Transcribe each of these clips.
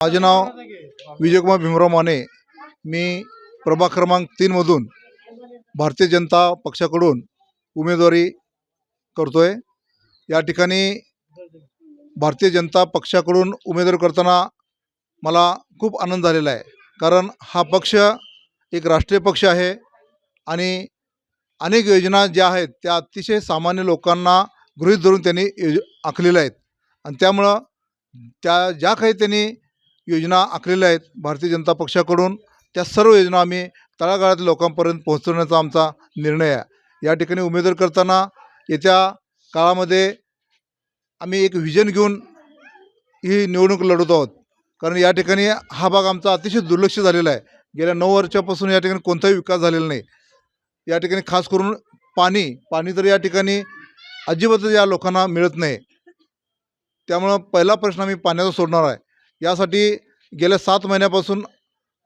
माझे नाव विजयकुमार भीमराव माने. मी प्रभाग क्रमांक तीनमधून भारतीय जनता पक्षाकडून उमेदवारी करतो आहे या ठिकाणी भारतीय जनता पक्षाकडून उमेदवारी करताना मला खूप आनंद झालेला आहे. कारण हा पक्ष एक राष्ट्रीय पक्ष आहे आणि अनेक योजना ज्या आहेत त्या अतिशय सामान्य लोकांना गृहीत धरून त्यांनी योज आखलेल्या आहेत. आणि त्यामुळं त्या ज्या काही त्यांनी योजना आखलेल्या आहेत भारतीय जनता पक्षाकडून. त्या सर्व योजना आम्ही तळागाळातील लोकांपर्यंत पोहोचवण्याचा आमचा निर्णय आहे. या ठिकाणी उमेदवार करताना येत्या काळामध्ये आम्ही एक व्हिजन घेऊन ही निवडणूक लढवत आहोत. कारण या ठिकाणी हा भाग आमचा अतिशय दुर्लक्ष झालेला आहे. गेल्या नऊ वर्षापासून या ठिकाणी कोणताही विकास झालेला नाही. या ठिकाणी खास करून पाणी पाणी तर या ठिकाणी अजिबातच या लोकांना मिळत नाही. त्यामुळं पहिला प्रश्न आम्ही पाण्याचा सोडणार आहे. यासाठी गेल्या सात महिन्यापासून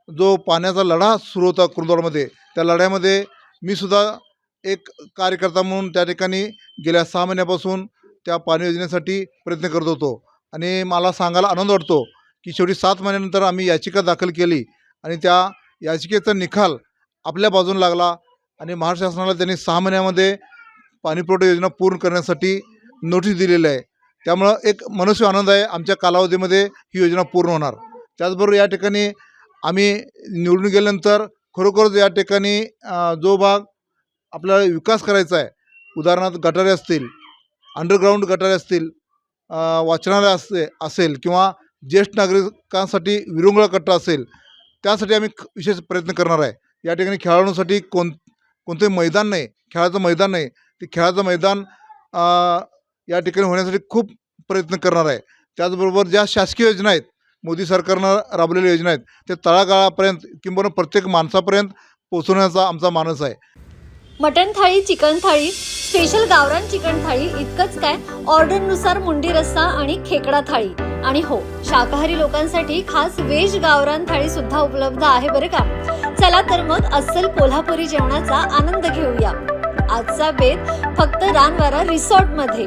जो पाण्याचा लढा सुरू होता कुरुंदवाडमध्ये त्या लढ्यामध्ये मी सुद्धा एक कार्यकर्ता म्हणून त्या ठिकाणी गेल्या सहा महिन्यापासून त्या पाणी योजनेसाठी प्रयत्न करत होतो. आणि मला सांगायला आनंद वाटतो की शेवटी सात महिन्यानंतर आम्ही याचिका दाखल केली आणि त्या याचिकेचा निकाल आपल्या बाजून लागला आणि महाराष्ट्र शासनाला त्यांनी सहा महिन्यामध्ये पाणीपुरवठा योजना पूर्ण करण्यासाठी नोटीस दिलेली आहे. त्यामुळं एक मनस्वी आनंद आहे. आमच्या कालावधीमध्ये ही योजना पूर्ण होणार. त्याचबरोबर या ठिकाणी आम्ही निवडून गेल्यानंतर खरोखरच या ठिकाणी जो भाग आपल्याला विकास करायचा आहे उदाहरणार्थ गटारे असतील अंडरग्राऊंड गटारे असतील वाचनालय असे असेल किंवा ज्येष्ठ नागरिकांसाठी विरंगुळा कट्टा असेल त्यासाठी आम्ही विशेष प्रयत्न करणार आहे. या ठिकाणी खेळाडूंसाठी कोण कोणतंही मैदान नाही खेळाचं मैदान नाही. ते खेळाचं मैदान या ठिकाणी होण्यासाठी खूप प्रयत्न करणार आहे. त्याचबरोबर ज्या शासकीय योजना आहेत मोदी सरकारनं राबवलेल्या योजना आहेत ते तळागाळापर्यंत किंबहुना प्रत्येक माणसापर्यंत पोहोचवण्याचा आमचा मानस आहे. Mutton thali chicken thali special गावरान चिकन थाळी इतकंच काय? ऑर्डरनुसार मुंडी रस्सा आणि खेकडा थाळी. आणि हो शाकाहारी लोकांसाठी खास वेज गावरान थाळी सुद्धा उपलब्ध आहे बरं का? चला तर मग अस्सल कोल्हापुरी जेवणाचा आनंद घेऊया. आजचा बेत फक्त रानवारा रिसॉर्टमध्ये